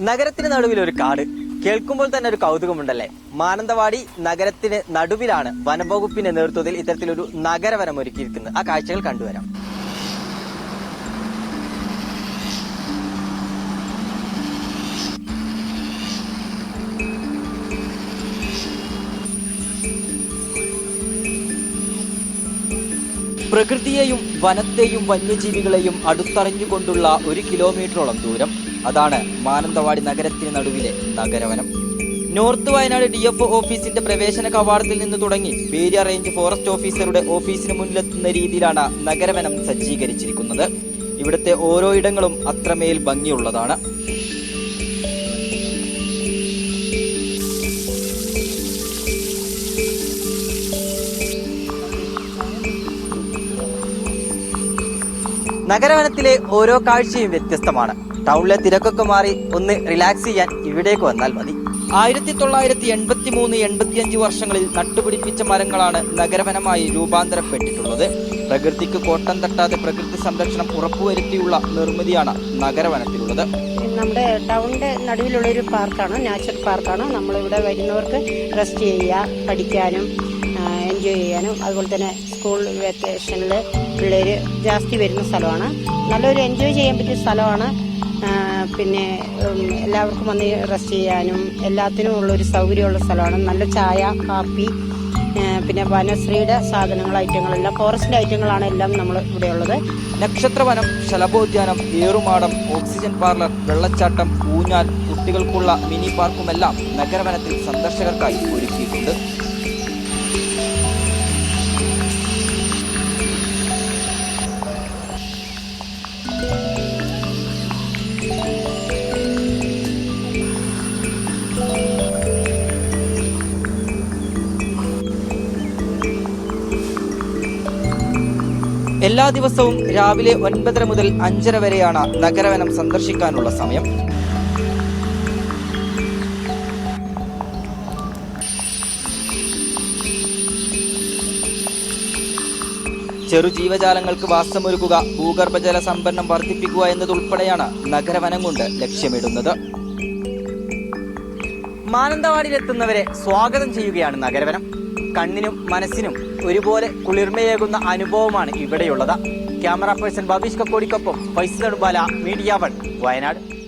നഗരത്തിന് നടുവിൽ ഒരു കാട്. കേൾക്കുമ്പോൾ തന്നെ ഒരു കൗതുകമുണ്ടല്ലേ? മാനന്തവാടി നഗരത്തിന് നടുവിലാണ് വനംവകുപ്പിന്റെ നേതൃത്വത്തിൽ ഇത്തരത്തിലൊരു നഗരവനം ഒരുക്കിയിരിക്കുന്നത്. ആ കാഴ്ചകൾ കണ്ടുവരാം. പ്രകൃതിയെയും വനത്തെയും വന്യജീവികളെയും അടുത്തറിഞ്ഞുകൊണ്ടുള്ള ഒരു കിലോമീറ്ററോളം ദൂരം അതാണ് മാനന്തവാടി നഗരത്തിന് നടുവിലെ നഗരവനം. നോർത്ത് വയനാട് ഡി എഫ് ഓഫീസിന്റെ പ്രവേശന കവാടത്തിൽ നിന്ന് തുടങ്ങി പേരിയ റേഞ്ച് ഫോറസ്റ്റ് ഓഫീസറുടെ ഓഫീസിന് മുന്നിലെത്തുന്ന രീതിയിലാണ് നഗരവനം സജ്ജീകരിച്ചിരിക്കുന്നത്. ഇവിടുത്തെ ഓരോ ഇടങ്ങളും അത്രമേൽ ഭംഗിയുള്ളതാണ്. നഗരവനത്തിലെ ഓരോ കാഴ്ചയും വ്യത്യസ്തമാണ്. ടൗണിലെ തിരക്കൊക്കെ മാറി ഒന്ന് റിലാക്സ് ചെയ്യാൻ ഇവിടേക്ക് വന്നാൽ മതി. ആയിരത്തി തൊള്ളായിരത്തി എൺപത്തി മൂന്ന് എൺപത്തിയഞ്ച് വർഷങ്ങളിൽ നട്ടുപിടിപ്പിച്ച മരങ്ങളാണ് നഗരവനമായി രൂപാന്തരപ്പെട്ടിട്ടുള്ളത്. പ്രകൃതിക്ക് കോട്ടം തട്ടാതെ പ്രകൃതി സംരക്ഷണം ഉറപ്പുവരുത്തിയുള്ള നിർമ്മിതിയാണ് നഗരവനത്തിലുള്ളത്. നമ്മുടെ ടൗണിന്റെ നടുവിലുള്ള ഒരു പാർക്കാണ് നാച്ചുറൽ പാർക്കാണ് നമ്മളിവിടെ വരുന്നവർക്ക് റെസ്റ്റ് ചെയ്യുക പഠിക്കാനും എൻജോയ് ചെയ്യാനും അതുപോലെ തന്നെ സ്കൂൾ വെക്കേഷനിൽ പിള്ളേർ ജാസ്തി വരുന്ന സ്ഥലമാണ്. നല്ലൊരു എൻജോയ് ചെയ്യാൻ പറ്റിയ സ്ഥലമാണ്. പിന്നെ എല്ലാവർക്കും വന്ന് റെസ്റ്റ് ചെയ്യാനും എല്ലാത്തിനും ഉള്ളൊരു സൗകര്യമുള്ള സ്ഥലമാണ്. നല്ല ചായ കാപ്പി പിന്നെ വനശ്രീയുടെ സാധനങ്ങൾ ഐറ്റങ്ങളെല്ലാം ഫോറസ്റ്റിന്റെ ഐറ്റങ്ങളാണ് എല്ലാം നമ്മൾ ഇവിടെ ഉള്ളത് നക്ഷത്രവനം ശലഭോദ്യാനം ഏറുമാടം ഓക്സിജൻ പാർലർ വെള്ളച്ചാട്ടം ഊഞ്ഞാൽ കുട്ടികൾക്കുള്ള മിനി പാർക്കുമെല്ലാം നഗരവനത്തിൽ സന്ദർശകർക്കായി ഒരുക്കിയിട്ടുണ്ട്. എല്ലാ ദിവസവും രാവിലെ ഒൻപതര മുതൽ അഞ്ചര വരെയാണ് നഗരവനം സന്ദർശിക്കാനുള്ള സമയം. ചെറു ജീവജാലങ്ങൾക്ക് വാസമൊരുക്കുക ഭൂഗർഭജല സംഭരണം വർദ്ധിപ്പിക്കുക എന്നതുൾപ്പെടെയാണ് നഗരവനം കൊണ്ട് ലക്ഷ്യമിടുന്നത്. മാനന്തവാടിയിലെത്തുന്നവരെ സ്വാഗതം ചെയ്യുകയാണ് നഗരവനം. കണ്ണിനും മനസ്സിനും ഒരുപോലെ കുളിർമയേകുന്ന അനുഭവമാണ് ഇവിടെയുള്ളത്. ക്യാമറ പേഴ്സൺ ബബീഷ് കക്കോടിക്കൊപ്പം ഫൈസൽ അടുബാല മീഡിയ വൺ വയനാട്.